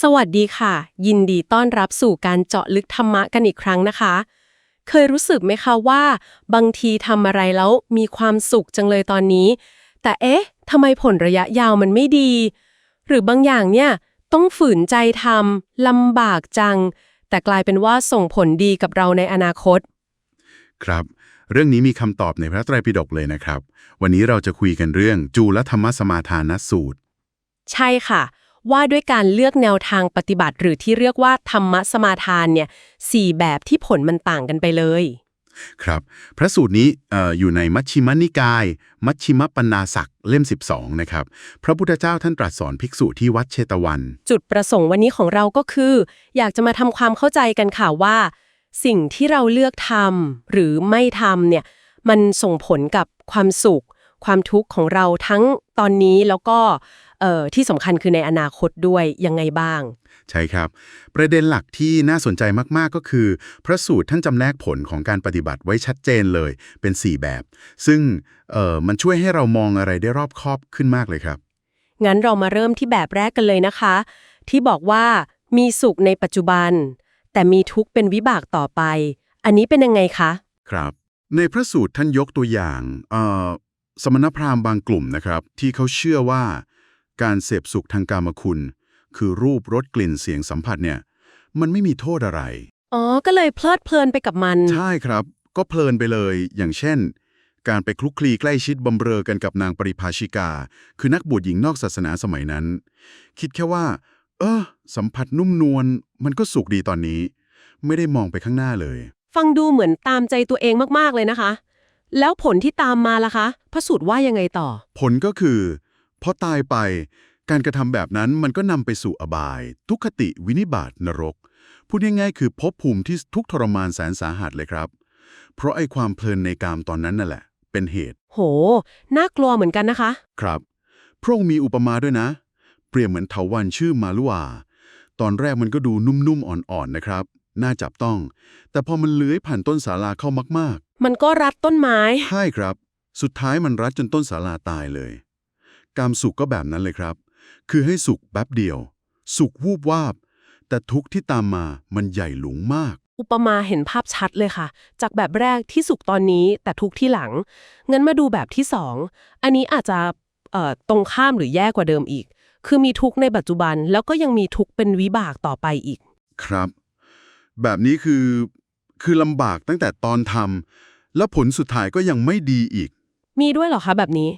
สวัสดีค่ะ ยินดีต้อนรับสู่การเจาะลึกธรรมะกันอีกครั้งนะคะ เคยรู้สึกไหมคะว่า บางทีทำอะไรแล้วมีความสุขจังเลยตอนนี้ แต่เอ๊ะทำไมผลระยะยาวมันไม่ดี หรือบางอย่างเนี่ยต้องฝืนใจทำลำบากจัง แต่กลายเป็นว่าส่งผลดีกับเราในอนาคต ครับ เรื่องนี้มีคำตอบในพระไตรปิฎกเลยนะครับ วันนี้เราจะคุยกันเรื่องจูลธรรมสมาทานสูตร ใช่ค่ะ ว่าด้วยการเลือกแนวทางปฏิบัติ หรือที่เรียกว่าธรรมสมาทานเนี่ยสี่แบบที่ผลมันต่างกันไปเลย ครับ พระสูตรนี้เอออยู่ในมัชชิมนิกาย มัชชิมปัญนาศักเล่ม 12 นะครับ พระพุทธเจ้าท่านตรัสสอนภิกษุที่วัดเชตวัน จุดประสงค์วันนี้ของเราก็คือ อยากจะมาทำความเข้าใจกันค่ะว่า สิ่งที่เราเลือกทำหรือไม่ทำเนี่ยมันส่งผลกับความสุข ความทุกข์ของเราทั้งตอนนี้แล้วก็ เอ่อที่สำคัญคือในอนาคตด้วยยังไงบ้าง ใช่ครับ ประเด็นหลักที่น่าสนใจมาก ๆ ก็คือ พระสูตรท่านจำแนกผลของการปฏิบัติไว้ชัดเจนเลยเป็น 4 แบบ ซึ่งเอ่อมันช่วยให้เรามองอะไรได้รอบคอบขึ้นมากเลยครับ งั้นเรามาเริ่มที่แบบแรกกันเลยนะคะ ที่บอกว่ามีสุขในปัจจุบัน แต่มีทุกข์เป็นวิบากต่อไป อันนี้เป็นยังไงคะ ครับ ในพระสูตรท่านยกตัวอย่างเอ่อสมณพราหมณ์บางกลุ่มนะครับ ที่เขาเชื่อว่า การเสพสุขทางกามคุณ คือรูปรสกลิ่นเสียงสัมผัสเนี่ย มันไม่มีโทษอะไร อ๋อ ก็เลยเพลิดเพลินไปกับมัน ใช่ครับ ก็เพลินไปเลย อย่างเช่น การไปคลุกคลีใกล้ชิดบำเรอกันกับนางปริภาชิกา คือนักบวชหญิงนอกศาสนาสมัยนั้น คิดแค่ว่า เออ สัมผัสนุ่มนวล มันก็สุขดีตอนนี้ ไม่ได้มองไปข้างหน้าเลย ฟังดูเหมือนตามใจตัวเองมากๆเลยนะคะ แล้วผลที่ตามมาล่ะคะ พระสูตรว่ายังไงต่อ ผลก็คือ พอตายไป การกระทำแบบนั้นมันก็นำไปสู่อบาย ทุกขติวินิบาตนรก พูดง่ายๆคือภพภูมิที่ทุกข์ทรมานแสนสาหัสเลยครับ เพราะไอ้ความเพลินในกามตอนนั้นนั่นแหละ เป็นเหตุ โห น่ากลัวเหมือนกันนะคะ ครับ พระองค์มีอุปมาด้วยนะ เปรียบเหมือนเถาวันชื่อมาลุวา ตอนแรกมันก็ดูนุ่มๆอ่อนๆนะครับ น่าจับต้อง แต่พอมันเลื้อยผ่านต้นสาลาเข้ามาก มันก็รัดต้นไม้ๆ ใช่ครับ สุดท้ายมันรัดจนต้นสาลาตายเลยกามสุขก็แบบนั้นเลยครับ คือให้สุขแป๊บเดียว สุขวูบวาบ แต่ทุกข์ที่ตามมามันใหญ่หลวงมาก อุปมาเห็นภาพชัดเลยค่ะ จากแบบแรกที่สุขตอนนี้แต่ทุกข์ที่หลัง งั้นมาดูแบบที่สอง อันนี้อาจจะเอ่อตรงข้ามหรือแย่กว่าเดิมอีก คือมีทุกข์ในปัจจุบันแล้วก็ยังมีทุกข์เป็นวิบากต่อไปอีก ครับ แบบนี้คือคือลำบากตั้งแต่ตอนทำแล้วผลสุดท้ายก็ยังไม่ดีอีก มีด้วยเหรอคะแบบนี้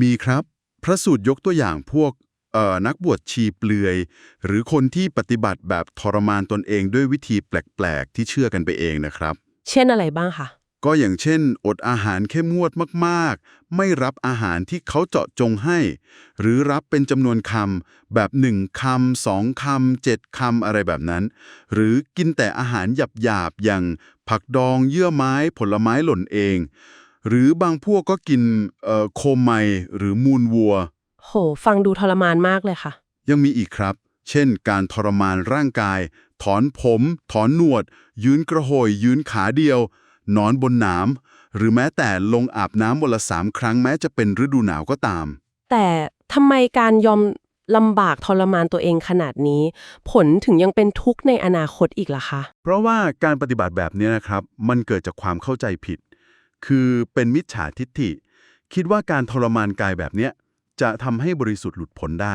มีครับ พระสูตรยกตัวอย่างพวกเอ่อนักบวชชีเปลือย หรือคนที่ปฏิบัติแบบทรมานตนเองด้วยวิธีแปลกๆ ที่เชื่อกันไปเองนะครับ เช่นอะไรบ้างคะก็อย่างเช่น อดอาหารเข้มงวดมากๆ ไม่รับอาหารที่เขาเจาะจงให้ หรือรับเป็นจำนวนคำแบบหนึ่งคำสองคำเจ็ดคำอะไรแบบนั้น หรือกินแต่อาหารหยาบๆอย่างผักดองเยื่อไม้ผลไม้หล่นเอง หรือบางพวกก็กินเอ่อโคมไมหรือมูลวัว โห ฟังดูทรมานมากเลยค่ะ ยังมีอีกครับ เช่น การทรมานร่างกาย ถอนผม ถอนหนวด ยืนกระโหยยืนขาเดียว นอนบนหนามหรือแม้แต่ลงอาบน้ำวันละสามครั้งแม้จะเป็นฤดูหนาวก็ตาม แต่ทำไมการยอมลำบากทรมานตัวเองขนาดนี้ ผลถึงยังเป็นทุกข์ในอนาคตอีกล่ะคะ เพราะว่าการปฏิบัติแบบนี้นะครับ มันเกิดจากความเข้าใจผิด คือเป็นมิจฉาทิฏฐิ คิดว่าการทรมานกายแบบเนี้ยจะทำให้บริสุทธิ์หลุดพ้นได้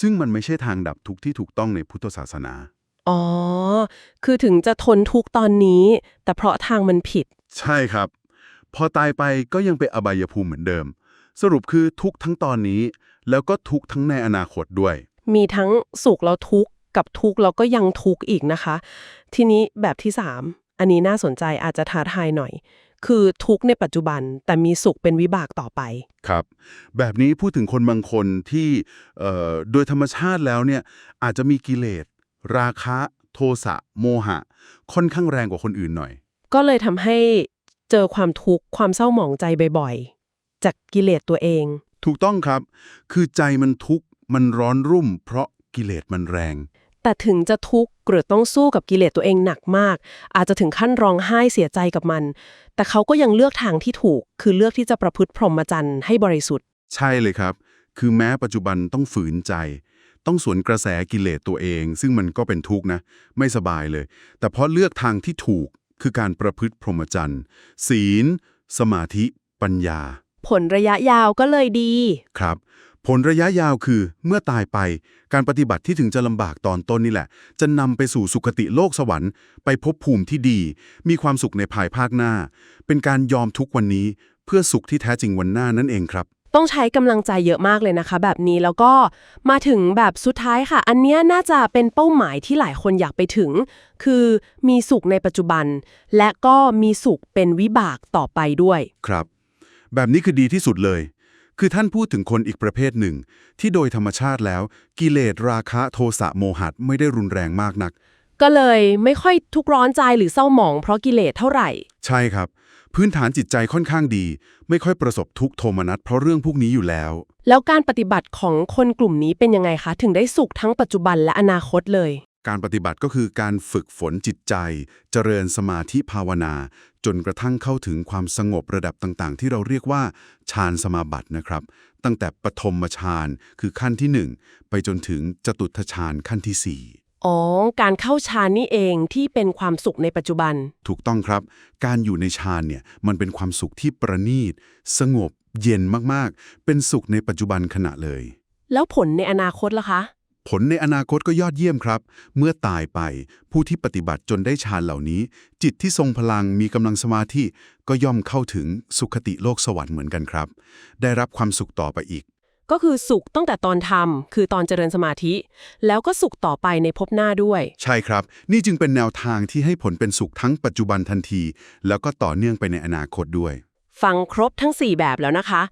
ซึ่งมันไม่ใช่ทางดับทุกข์ที่ถูกต้องในพุทธศาสนา อ๋อ คือถึงจะทนทุกข์ตอนนี้ แต่เพราะทางมันผิด ใช่ครับ พอตายไปก็ยังเป็นอบายภูมิเหมือนเดิม สรุปคือทุกข์ทั้งตอนนี้ แล้วก็ทุกข์ทั้งในอนาคตด้วย มีทั้งสุขแล้วทุกข์กับทุกข์แล้วก็ยังทุกข์อีกนะคะ ทีนี้แบบที่ 3 อันนี้น่าสนใจอาจจะท้าทายหน่อย คือทุกข์ในปัจจุบันแต่มีสุขเป็นวิบากต่อไป ครับ แบบนี้พูดถึงคนบางคนที่เอ่อโดยธรรมชาติแล้วเนี่ยอาจจะมีกิเลส ราคะ โทสะโมหะ ค่อนข้างแรงกว่าคนอื่นหน่อย ก็เลยทำให้เจอความทุกข์ความเศร้าหมองใจบ่อยๆ จากกิเลสตัวเอง ถูกต้องครับ คือใจมันทุกข์มันร้อนรุ่ม เพราะกิเลสมันแรง แต่ถึงจะทุกข์หรือต้องสู้กับกิเลสตัวเองหนักมาก อาจจะถึงขั้นร้องไห้เสียใจกับมัน แต่เขาก็ยังเลือกทางที่ถูก คือเลือกที่จะประพฤติพรหมจรรย์ให้บริสุทธิ์ ใช่เลยครับ คือแม้ปัจจุบันต้องฝืนใจ ต้องสวนกระแสกิเลสตัวเอง ซึ่งมันก็เป็นทุกข์นะ ไม่สบายเลย แต่เพราะเลือกทางที่ถูกคือการประพฤติพรหมจรรย์ศีล สมาธิ ปัญญา ผลระยะยาวก็เลยดี ครับ ผลระยะยาวคือเมื่อตายไปการปฏิบัติที่ถึงจะลำบากตอนต้นนี่แหละ จะนำไปสู่สุคติโลกสวรรค์ ไปพบภูมิที่ดี มีความสุขในภายภาคหน้า เป็นการยอมทุกข์วันนี้เพื่อสุขที่แท้จริงวันหน้านั่นเองครับ ต้องใช้กำลังใจเยอะมากเลยนะคะ แบบนี้แล้วก็มาถึงแบบสุดท้ายค่ะ อันเนี้ยน่าจะเป็นเป้าหมายที่หลายคนอยากไปถึง คือมีสุขในปัจจุบัน และก็มีสุขเป็นวิบากต่อไปด้วย ครับ แบบนี้คือดีที่สุดเลย คือท่านพูดถึงคนอีกประเภทหนึ่ง ที่โดยธรรมชาติแล้ว กิเลสราคะโทสะโมหัสไม่ได้รุนแรงมากนัก ก็เลยไม่ค่อยทุกข์ร้อนใจหรือเศร้าหมองเพราะกิเลสเท่าไหร่ ใช่ครับ พื้นฐานจิตใจค่อนข้างดี ไม่ค่อยประสบทุกข์โทมนัสเพราะเรื่องพวกนี้อยู่แล้ว แล้วการปฏิบัติของคนกลุ่มนี้เป็นยังไงคะ ถึงได้สุขทั้งปัจจุบันและอนาคตเลย การปฏิบัติก็คือการฝึกฝนจิตใจ เจริญสมาธิภาวนา จนกระทั่งเข้าถึงความสงบระดับต่างๆ ที่เราเรียกว่าฌานสมาบัตินะครับ ตั้งแต่ปฐมฌานคือขั้นที่ 1 ไปจนถึงจตุทฌานขั้นที่อ๋อ การเข้าฌานนี่เองที่เป็นความสุขในปัจจุบัน4ถูกต้องครับ การอยู่ในฌานเนี่ยมันเป็นความสุขที่ประณีต สงบ เย็นมากๆ เป็นสุขในปัจจุบันขณะเลย แล้วผลในอนาคตล่ะคะ ผลในอนาคตก็ยอดเยี่ยมครับ เมื่อตายไป ผู้ที่ปฏิบัติจนได้ฌานเหล่านี้ จิตที่ทรงพลังมีกำลังสมาธิก็ย่อมเข้าถึงสุขติโลกสวรรค์เหมือนกันครับ ได้รับความสุขต่อไปอีก ก็คือสุขตั้งแต่ตอนทำคือตอนเจริญสมาธิ แล้วก็สุขต่อไปในภพหน้าด้วย ใช่ครับ นี่จึงเป็นแนวทางที่ให้ผลเป็นสุขทั้งปัจจุบันทันที แล้วก็ต่อเนื่องไปในอนาคตด้วย ฟังครบทั้ง 4 แบบแล้วนะคะ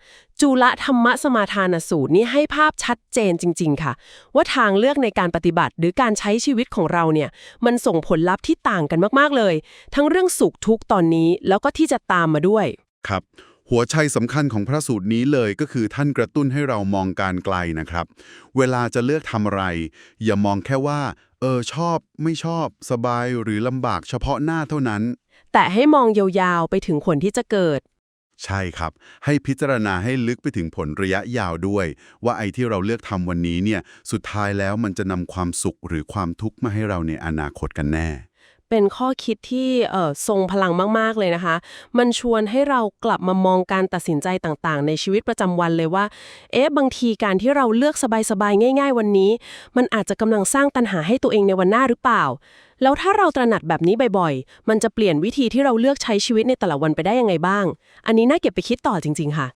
จุลธรรมสมาทานสูตรนี่ให้ภาพชัดเจนจริง ๆ ค่ะ ว่าทางเลือกในการปฏิบัติหรือการใช้ชีวิตของเราเนี่ย มันส่งผลลัพธ์ที่ต่างกันมากๆเลย ทั้งเรื่องสุขทุกข์ตอนนี้แล้วก็ที่จะตามมาด้วย ครับ หัวใจสำคัญของพระสูตรนี้เลยก็คือท่านกระตุ้นให้เรามองการไกลนะครับ เวลาจะเลือกทำอะไร อย่ามองแค่ว่า เออชอบ ไม่ชอบ สบายหรือลำบากเฉพาะหน้าเท่านั้น แต่ให้มองยาวๆไปถึงผลที่จะเกิด ใช่ครับ ให้พิจารณาให้ลึกไปถึงผลระยะยาวด้วย ว่าไอ้ที่เราเลือกทำวันนี้เนี่ยสุดท้ายแล้วมันจะนำความสุขหรือความทุกข์มาให้เราในอนาคตกันแน่ เป็นข้อคิดที่เอ่อทรงพลังมากๆเลยนะคะ มันชวนให้เรากลับมามองการตัดสินใจต่างๆ ในชีวิตประจำวันเลยว่า เอ๊ะบางทีการที่เราเลือกสบายๆ ง่าย ๆ วันนี้ มันอาจจะกำลังสร้างตัณหาให้ตัวเองในวันหน้าหรือเปล่า แล้วถ้าเราตระหนักแบบนี้บ่อยๆ มันจะเปลี่ยนวิธีที่เราเลือกใช้ชีวิตในแต่ละวันไปได้ยังไงบ้าง อันนี้น่าเก็บไปคิดต่อจริง ๆ ค่ะ